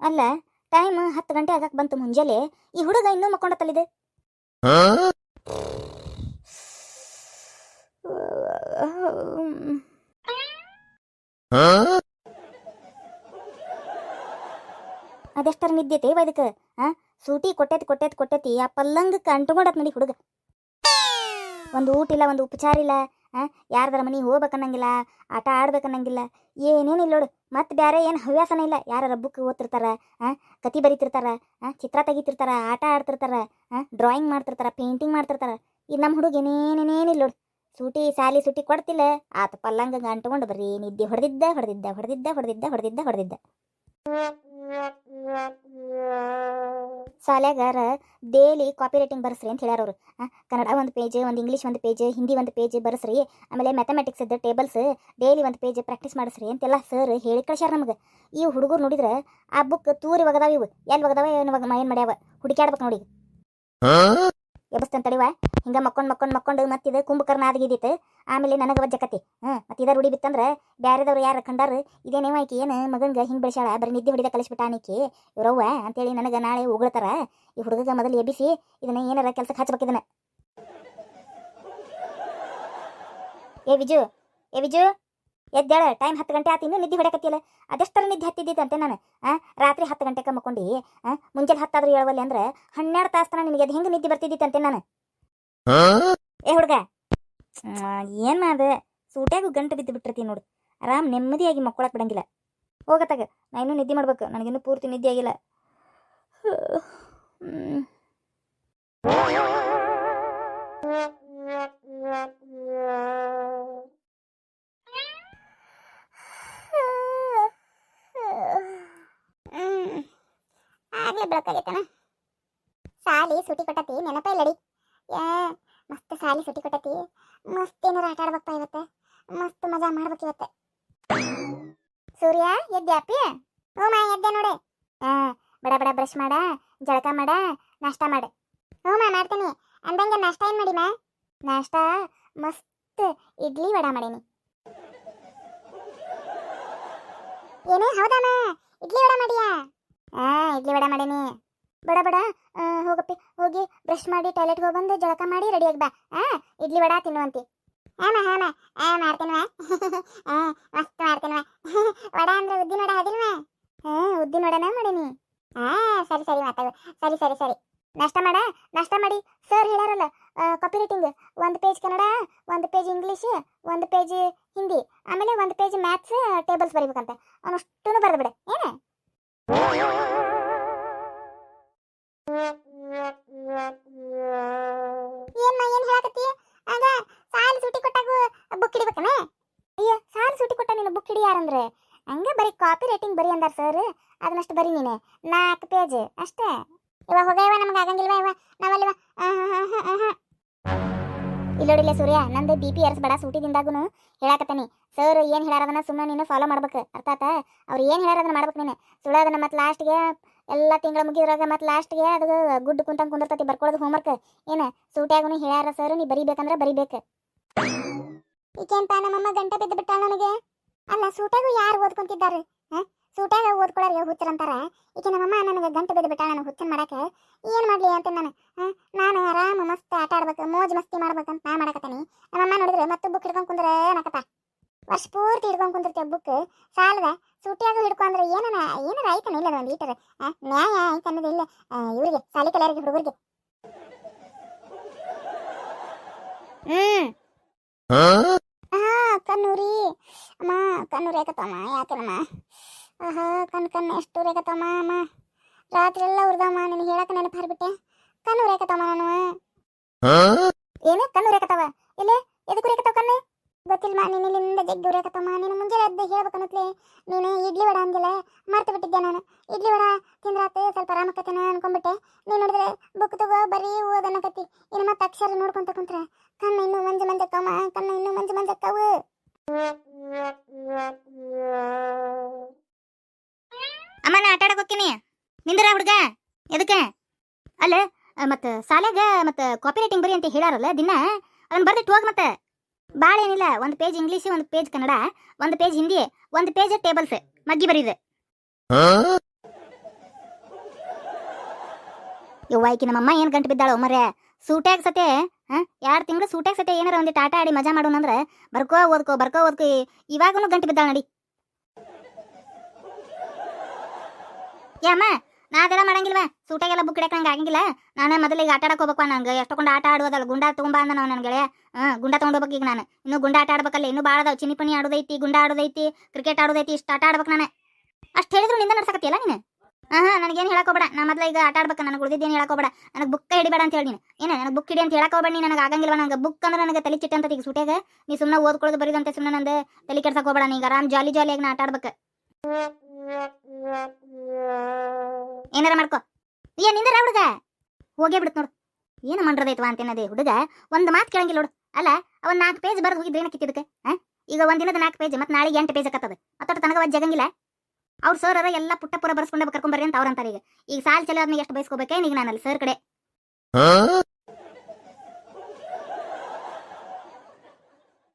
ಅಲ್ಲ ಟೈಮ್ ಹತ್ತು ಗಂಟೆ ಆಗಕ್ಕೆ ಬಂತು ಮುಂಜಾನೆ. ಈ ಹುಡುಗ ಇನ್ನೂ ಮಕ್ಕೊಂಡತ್ತಲ್ಲಿದೆ ಅದೆಷ್ಟರ ನಿದ್ದೈತೆ ಇದಕ್ಕೆ ಆ? ಸೂಟಿ ಕೊಟ್ಟೈತಿ ಕೊಟ್ಟೈತಿ ಕೊಟ್ಟೆತಿ, ಆ ಪಲ್ಲಂಗಕ್ಕೆ ಅಂಟ್ಕೊಂಡತ್ ನೋಡಿ ಹುಡುಗ. ಒಂದು ಊಟ ಇಲ್ಲ, ಒಂದು ಉಪಚಾರ ಇಲ್ಲ ಯಾರ್ದಾರ ಮನೆಗೆ ಹೋಗ್ಬೇಕನ್ನಂಗಿಲ್ಲ, ಆಟ ಆಡ್ಬೇಕನ್ನಂಗಿಲ್ಲ ಏನೇನಿಲ್ಲ ನೋಡು, ಮತ್ತೆ ಬೇರೆ ಏನು ಹವ್ಯಾಸನ ಇಲ್ಲ. ಯಾರ ಬುಕ್ ಓದ್ತಿರ್ತಾರ, ಆ ಕತಿ ಬರೀತಿರ್ತಾರ ಚಿತ್ರ ತೆಗಿತಿರ್ತಾರ, ಆಟ ಆಡ್ತಿರ್ತಾರ ಡ್ರಾಯಿಂಗ್ ಮಾಡ್ತಿರ್ತಾರ, ಪೇಂಟಿಂಗ್ ಮಾಡ್ತಿರ್ತಾರ, ಇದು ನಮ್ಮ ಹುಡುಗ ಏನೇನೇನಿಲ್ಲ ನೋಡು. ಸೂಟಿ, ಸಾಲಿ ಸೂಟಿ ಕೊಡ್ತಿಲ್ಲ, ಆತ ಪಲ್ಲಂಗ ಅಂಟ್ಕೊಂಡು ಬರ್ರಿ ನಿದ್ದೆ ಹೊಡೆದಿದ್ದ ಹೊಡೆದಿದ್ದ ಹೊಡೆದಿದ್ದ ಹೊಡೆದಿದ್ದ ಹೊಡೆದಿದ್ದ ಹೊಡೆದಿದ್ದ. ಶಾಲ್ಯಾಗಾರ ಡೇಲಿ ಕಾಪಿ ರೈಟಿಂಗ್ ಬರೆಸ್ರಿ ಅಂತ ಹೇಳ್ಯಾರವ್ರು ಕನ್ನಡ ಒಂದು ಪೇಜ್ ಒಂದು ಇಂಗ್ಲೀಷ್ ಒಂದು ಪೇಜ್ ಹಿಂದಿ ಒಂದು ಪೇಜ್ ಬರೆಸ್ರಿ. ಆಮೇಲೆ ಮ್ಯಾಥಮೆಟಿಕ್ಸ್ ಇದ್ದ ಟೇಬಲ್ಸ್ ಡೈಲಿ ಒಂದು ಪೇಜ್ ಪ್ರಾಕ್ಟೀಸ್ ಮಾಡಿಸ್ರಿ ಅಂತೆಲ್ಲ ಸರ್ ಹೇಳಿ ಕಳ್ಸ್ಯಾರ ನಮಗೆ. ಈ ಹುಡುಗರು ನೋಡಿದ್ರೆ ಆ ಬುಕ್ ತೂರಿ ಒಗದಾವ ಇವು. ಎಲ್ಲಿ ಒಗದಾವ, ಏನು ಏನು ಮಾಡ್ಯಾವ? ಹುಡುಕ್ಯಾಡ್ಬೇಕು ನೋಡಿ. ಎಬಸ್ತನ್ ತಡಿವ ಹಿಂಗ ಮಕ್ಕೊಂಡು ಮಕ್ಕೊಂಡು ಮಕ್ಕೊಂಡು ಮತ್ತಿದ ಕುಂಭಕರ್ಣ ಆದಗಿದಿತ್ತು ಆಮೇಲೆ ನನಗೆ ವಜ್ಜಕತಿ. ಹ್ಞೂ ಮತ್ತೆ ರೂಢಿ ಬಿತ್ತಂದ್ರೆ ಬೇರೆದವ್ರು ಯಾರು ಕಂಡಾರ ಇದೇನೇವ ಆಕಿ ಏನು ಮಗನ್ಗೆ ಹಿಂಗೆ ಬೆಳೆಸ್ಯಾಳ, ಬರೀ ನಿದ್ದೆ ಹೊಡಿದ ಕಲಿಸ್ಬಿಟ್ಟ ಆನಿಕಿ ಇವ್ರವ್ವ ಅಂತೇಳಿ ನನಗೆ ನಾಳೆ ಉಗುಳ್ತಾರ. ಈ ಹುಡುಗಗ ಮೊದಲು ಎಬ್ಬಿಸಿ ಇದನ್ನ ಏನಾರ ಕೆಲ್ಸಕ್ಕೆ ಹಚ್ಬೇಕು ಇದನ್ನ. ಏ ವಿಜು ಏ ವಿಜು. ಎದ್ದೇಳ ಟೈಮ್ ಹತ್ತು ಗಂಟೆ ಆತು ಇನ್ನೂ ನಿದ್ದೆ ಹೊಡಕತ್ತಿಲ್ಲ ಅದೆಷ್ಟರ ನಿದ್ದೆ ಹತ್ತಿದ್ದಿದ್ದಂತೆ ನಾನು ಆ? ರಾತ್ರಿ ಹತ್ತು ಗಂಟೆಗೆ ಮಕ್ಕೊಂಡು ಮುಂಜಾನೆ ಹತ್ತಾದ್ರೂ ಹೇಳವಲ್ಲಿ ಅಂದ್ರೆ ಹನ್ನೆರಡು ತಾಸು ತನ ನಿನಗೆ ಅದು ಹೆಂಗೆ ನಿದ್ದೆ ಬರ್ತಿದ್ದಿತ್ತಂತೆ ನಾನು. ಏ ಹುಡುಗ ಏನು ಅದ ಸೂಟ್ಯಾಗು ಗಂಟು ಬಿದ್ದು ಬಿಟ್ಟಿರ್ತೀನಿ ನೋಡು. ಆರಾಮ್ ನೆಮ್ಮದಿಯಾಗಿ ಮಕ್ಕೊಳಕ್ ಬಿಡಂಗಿಲ್ಲ. ಹೋಗತ್ತಾಗ ನಾ ಇನ್ನೂ ನಿದ್ದೆ ಮಾಡ್ಬೇಕು ನನಗಿನ್ನೂ ಪೂರ್ತಿ ನಿದ್ದೆ ಆಗಿಲ್ಲ. ಬೆಳಕಾಗೈತನ ಸಾಲಿ ಸುಟಿ ಕೊಟ್ಟತಿ, ನೆನಪ ಇಲ್ಲಡಿ. ಯಾ ಮಸ್ತ್ ಸಾಲಿ ಸುಟಿ ಕೊಟ್ಟತಿ. ಮಸ್ತ್ ಏನಾರ ಆಟ ಆಡ್ಬೇಕಪ್ಪ ಇವತ್ತೆ. ಮಸ್ತ್ ಮಜಾ ಮಾಡ್ಬೇಕು ಇವತ್ತೆ. ಸೂರ್ಯ ಎದ್ದ್ಯಾಪಿ ಹ್ಞೂ ಮಾ, ಎದ್ದೆ ನೋಡೆ. ಹಾ, ಬಡ ಬಡ ಬ್ರಷ್ ಮಾಡ, ಜಳಕ ಮಾಡ, ನಾಷ್ಟ ಮಾಡ. ಹ್ಞೂ ಮಾ, ಮಾಡ್ತೀನಿ. ಅಂದಂಗೆ ನಾಷ್ಟ ಏನು ಮಾಡಿ ಮಾ ನಾಷ್ಟ, ಮಸ್ತ್ ಇಡ್ಲಿ ವಡ ಮಾಡೇನಿ. ಏನೇ ಹೌದಮ್ಮ ಇಡ್ಲಿ ವಡ ಮಾಡಿಯಾ? ಹಾ ಇಡ್ಲಿ ವಡ ಮಾಡೀನಿ ಬಡ ಬಡ. ಆ, ಹೋಗಪ್ಪಿ. ಹೋಗಿ ಬ್ರಷ್ ಮಾಡಿ ಟಾಯ್ಲೆಟ್ಗೆ ಹೋಗಿ ಬಂದು ಜಳಕ ಮಾಡಿ ರೆಡಿಯಾಗಿ ಬಾ. ಹಾ ಇಡ್ಲಿ ವಡ ತಿನ್ನುವಂತಿ. ಹಾಮ ಹಾಮ ಆ ಮಾಡ್ತೀನಿ ಮಾ. ಹಾ ಮಸ್ತ್ ಮಾಡ್ತೀನಿ ವಡ ಅಂದ್ರೆ ಉದ್ದಿನ ವಡ ಹದಿಲ್ವಾ ಹಾ ಉದ್ದಿನ ವಡನ ಮಾಡೀನಿ ಹಾ ಸರಿ ಸರಿ ಮಾತಾಡು. ಸರಿ ಸರಿ ಸರಿ. ನಾಷ್ಟ ಮಾಡ ನಾಷ್ಟ ಮಾಡಿ. ಸರ್ ಹೇಳ್ಯಾರಲ್ಲ ಕಾಪಿ ರೈಟಿಂಗ್ ಒಂದು ಪೇಜ್ ಕನ್ನಡ ಒಂದು ಪೇಜ್ ಇಂಗ್ಲೀಷ್ ಒಂದು ಪೇಜ್ ಹಿಂದಿ ಆಮೇಲೆ ಒಂದು ಪೇಜ್ ಮ್ಯಾಥ್ಸ್ ಟೇಬಲ್ಸ್ ಬರಿಬೇಕಂತ. ಅವನಷ್ಟೂ ಬರೆದು ಬಿಡೆ. ಹಿಡಿ ಯಾರಂದ್ರೆ? ಹಂಗ ಬರೀ ಕಾಪಿ ರೈಟಿಂಗ್ ಬರಿ ಅಂದಾರ ಸರ್ ಅದನ್ನಷ್ಟು ಬರಿ ನೀನೆ. ನಾಲ್ಕು ಪೇಜ್ ಅಷ್ಟೇ. ಇವ ಹೋಗವ ನಮ್ಗೆ ಆಗಂಗಿಲ್ವ ಇವ? ನಾವಲ್ಲಿವ ಇಲ್ಲೋಡಿಲ್ಲ ಸೂರ್ಯ, ನಂದು ಬಿ ಪಿ ಏರ್ಸ್ಬೇಡ ಸೂಟಿದಿಂದಾಗೂ ಹೇಳಾಕತ್ತೀನಿ ಸರ್ ಏನು ಹೇಳ್ಯಾರ ಅದನ್ನ ಸುಮ್ಮನೆ ನೀನು ಫಾಲೋ ಮಾಡ್ಬೇಕು. ಅರ್ಥಾತ ಅವ್ರು ಏನು ಹೇಳ್ಯಾರ ಅದನ್ನ ಮಾಡ್ಬೇಕು ನೀನು. ಸುಳ್ಳು ಅದನ್ನ ಮತ್ತೆ ಲಾಸ್ಟ್ಗೆ ಎಲ್ಲ ತಿಂಗಳ ಮುಗಿದ್ರಾಗ ಮತ್ತೆ ಲಾಸ್ಟ್ಗೆ ಅದು ಗುಡ್ ಕುಂತಂಗೆ ಕುಂದಿರ್ತತಿ ಬರ್ಕೊಳ್ಳೋದು ಹೋಮ್ವರ್ಕ್ ಏನು ಸೂಟಿಯಾಗೂ ಹೇಳ್ಯಾರ ಸರ್ ನೀ ಬರಿಬೇಕಂದ್ರೆ ಬರಿಬೇಕು. ಈಗೇನ್ಪ ನಮ್ಮಮ್ಮ ಗಂಟೆ ಬಿದ್ದು ಬಿಟ್ಟಾಳ ನನಗೆ? ಅಲ್ಲ ಸೂಟ್ಯಾಗೂ ಯಾರು ಓದ್ಕೊಂತಿದ್ದಾರೆ? ಹಾ? ಸೂಟ್ಯಾಗ ಓದ್ಕೊಳ್ಳೋರಿಗೆ ಹುಚ್ಚರಂತಾರ ಈಗ ನಮ್ಮಮ್ಮ ನನಗೆ ಗಂಟೆ ಬಿದ್ದು ಬಿಟ್ಟಾಳ ನನಗೆ ಹುಚ್ಚನ್ ಮಾಡಕ್ಕೆ. ಏನು ಮಾಡಲಿ ಅಂತ ನಾನು ಹಾ? ನಾನು ಆರಾಮ ಮಸ್ತ್ ಆಟ ಆಡ್ಬೇಕು ಮೋಜ್ ಮಸ್ತಿ ಮಾಡ್ಬೇಕಂತ ನಾ ಮಾಡಕತ್ತೀನಿ. ನಮ್ಮಮ್ಮ ನೋಡಿದ್ರೆ ಮತ್ತೆ ಬುಕ್ ಹಿಡ್ಕೊಂಡು ಕುಂದ್ರೆ ಏನಕತ್ತ? ವರ್ಷ ಪೂರ್ತಿ ಹಿಡ್ಕೊಂಡು ಕುಂದಿರ್ತೇವೆ ಬುಕ್ ಸಾಲದ ಸೂಟ್ಯಾಗೂ ಹಿಡ್ಕೊಂಡ್ರೆ ಏನನ ಏನಾರ ಆಯ್ತಾನ ಇಲ್ಲ ಒಂದು ಈಟರ್ ನ್ಯಾಯ ಆಯ್ತು ಅನ್ನೋದು ಇಲ್ಲ. ಆ, ಇವ್ರಿಗೆ ಸಾಲಿ ಕಲಿಯರಿಗೆ ಹುಡುಗರಿಗೆ. ಹ್ಮ್. ಹಾ ಕಣ್ಣೂರಿ. ಅಮ್ಮ ಕಣ್ಣು ರೇಖತ್ತಮ್ಮ ಯಾಕೆನಮ್ಮ ಆಹಾ ಕಣ್ ಕಣ್ಣು ಎಷ್ಟು ರೇಖತ್ತಮ್ಮ ಅಮ್ಮ. ರಾತ್ರಿ ಎಲ್ಲ ಉರ್ದಮ್ಮ ನಿನಗೆ ಹೇಳಕ್ಕೆ ನೆನಪು ಹಾರ್ಬಿಟ್ಟೆ? ಕಣ್ಣು ರೇಖತ್ತಮ್ಮ ನಾನು. ಏನು? ಕಣ್ಣು ರೇಖತ್ತವ ಇಲ್ಲೇ ಎದಕ್ಕೂ ರೇಖತ್ತವ ಕಣ್ಣು? ಗೊತ್ತಿಲ್ಲ ನೀನು ಇಲ್ಲಿಂದ ಜಗ್ಗಿ ರೇಖತ್ತಮ್ಮ ನೀನು ಮುಂಜಾನೆ ಎದ್ದು ಹೇಳ್ಬೇಕನ್ನತ್ಲೆ ನೀನು ಇಡ್ಲಿ ವಡ ಅಂದಿಲ್ಲ ಮರ್ತು ಬಿಟ್ಟಿದ್ದೆ ನಾನು? ಇಡ್ಲಿ ವಡ ತಿಂದ್ರಾತೆ ಸ್ವಲ್ಪ ಆರಾಮಕತ್ತೇನ ಅನ್ಕೊಂಡ್ಬಿಟ್ಟೆ. ನೀನು ನೋಡಿದ್ರೆ ಬುಕ್ ತಗೋ ಬರೀ ಓದನ್ನಕತ್ತಿ ಇನ್ನು ಮತ್ತೆ ಅಕ್ಷರ ನೋಡ್ಕೊಂತ ಕುಂತ್ರೆ. ಕಣ್ಣು ಇನ್ನೂ ಮಂಜು ಮಂಜಕ್ಕಮ್ಮ ಕಣ್ಣು ಇನ್ನೂ ಮಂಜು ಮಂಜಕ್ಕವು. ಅಮ್ಮ ನಾ ಆಟ ಆಡಕ್ ಹೋಗ್ತೀನಿ ನಿಂದ್ರ ಹುಡುಗ ಎದಕ್ಕೆ ಅಲ್ಲ ಮತ್ತು ಸಾಲ್ಯಾಗ ಮತ್ತು ಕಾಪಿ ರೈಟಿಂಗ್ ಬರಿ ಅಂತ ಹೇಳಾರಲ್ಲ ದಿನ ಅದನ್ನ ಬರ್ದಿಟ್ಟು ಹೋಗಿ ಮತ್ತೆ ಭಾಳ ಏನಿಲ್ಲ ಒಂದು ಪೇಜ್ ಇಂಗ್ಲೀಷ್ ಒಂದು ಪೇಜ್ ಕನ್ನಡ ಒಂದು ಪೇಜ್ ಹಿಂದಿ ಒಂದು ಪೇಜ್ ಟೇಬಲ್ಸ್ ಮಗ್ಗಿ ಬರೀದೆ ಯವ್ವ ಈಕಿ ನಮ್ಮಮ್ಮ ಏನು ಗಂಟು ಬಿದ್ದಾಳ ಮರ್ಯ ಸೂಟ್ಯಾಗ ಸತೆ ಹಾಂ? ಎರಡು ತಿಂಗಳು ಸೂಟ್ಯಾಗ ಸತೆ ಏನಾರ ಒಂದು ಟಾಟಾ ಆಡಿ ಮಜಾ ಮಾಡೋಣ ಅಂದ್ರೆ ಬರ್ಕೋ ಓದ್ಕೋ ಬರ್ಕೋ ಓದ್ಕೋ ಇವಾಗೂ ಗಂಟೆ ಬಿದ್ದಾಳ ನಡಿ. ಯಮ್ಮ ನಾ ಅದೆಲ್ಲ ಮಾಡಂಗಿಲ್ವ? ಸೂಟಾಗೆಲ್ಲ ಬುಕ್ ಹಿಡಕ್ ನಂಗೆ ಆಗಂಗಿಲ್ಲ. ನಾನು ಮೊದಲಿಗೆ ಆಟ ಆಡಕ್ಕೆ ಹೋಗ್ಬೇಕು ನಂಗೆ? ಎಷ್ಟೊಂದು ಆಟ ಆಡೋದಲ್ಲ ಗುಂಡ ತುಂಬಾ ಅಂದ ನಾವು ನನ್ನ ಗೆಳೆಯ. ಹಾಂ, ಗುಂಡ ತೊಗೊಂಡೋಗ್ಬೇಕು ಈಗ ನಾನು. ಇನ್ನು ಗುಂಡ ಆಟ ಆಡ್ಬೇಕಲ್ಲ, ಇನ್ನೂ ಭಾಳ ಅದಾವ. ಚಿನ್ನಿ ಪಣಿ ಆಡೋದೈತಿ, ಗುಂಡ ಆಡೋದೈತಿ ಕ್ರಿಕೆಟ್ ಆಡೋದೈತಿ, ಇಷ್ಟು ಆಟ ಆಡ್ಬೇಕು ನಾನು. ಅಷ್ಟು ಹೇಳಿದ್ರು ನಿಂದ ನಡ್ಸಕತ್ತಿಯಲ್ಲ ನೀನು? ಹಾಂ ನನಗೇನು ಹೇಳಕ್ ಹೋಗ್ಬೇಡ. ನಾ ಮೊದಲ ಈಗ ಆಟ ಆಡ್ಬೇಕು, ನನಗೆ ಉಳಿದಿದ್ದೇನು ಹೇಳಕ್ ಹೋಗ್ಬೇಡ. ನನಗೆ ಬುಕ್ ಹಿಡಿಬೇಡ ಅಂತ ಹೇಳಿ ನೀನು. ಏನು, ನನಗೆ ಬುಕ್ ಹಿಡಿ ಅಂತ ಹೇಳಕ್ ನೀನು ನನಗೆ ಆಗಂಗಿಲ್ಲ ನನಗೆ ಬುಕ್ ಅಂದ್ರೆ ನನಗೆ ತಲೆ ಚಿಟ್ಟ ಅಂತ ಈಗ ಸುಟ್ಯಾಗ. ನೀ ಸುಮ್ಮನೆ ಓದ್ಕೊಳ್ಳೋದು ಬರೀದಂತೆ ಸುಮ್ಮನೆ ನಂದು ತಲೆ ಕೆಡ್ಸಕ್ ಹೋಗ್ಬೇಡ. ನೀ ಈಗ ಆರಾಮ್ ಜಾಲಿ ಜಾಲಿಯಾಗಿ ನಾ ಆಟ ಆಡ್ಬೇಕು. ಏನಾರ ಮಾಡ್ಕೋ. ಏ, ನಿಂದರ ಹುಡುಗ? ಹೋಗೇ ಬಿಡುತ್ತೆ ನೋಡು. ಏನು ಮಂಡ್ರದೈತವ ಅಂತೇನದೆ ಹುಡುಗ? ಒಂದು ಮಾತು ಕೇಳಂಗಿಲ್ಲ ನೋಡು. ಅಲ್ಲ ಅವನ್ ನಾಲ್ಕು ಪೇಜ್ ಬರೆದು ಹೋಗಿದ್ರೆ ಏನಕ್ಕೆ ಇದಕ್ಕೆ ಈಗ ಒಂದಿನದ ನಾಲ್ಕು ಪೇಜ್ ಮತ್ತೆ ನಾಳೆಗೆ ಎಂಟು ಪೇಜ್ ಆಕತ್ತದ. ಮತ್ತೊಟ್ಟು ತನಗ ಜಗಂಗಿಲ್ಲ? ಅವ್ರು ಸರ್ ಅದ ಎಲ್ಲ ಪುಟ್ಟ ಪುರ ಬರ್ಸ್ಕೊಂಡೆ ಕರ್ಕೊಂಬರ್ರಿ ಅಂತ ಅವ್ರಂತಾರೆ ಈಗ. ಈಗ ಸಾಲ್ ಚಲೋ ಅದನ್ನ ಎಷ್ಟು ಬಯಸ್ಕೋಬೇಕೆ ಈಗ ನಾನು ಸರ್ ಕಡೆ.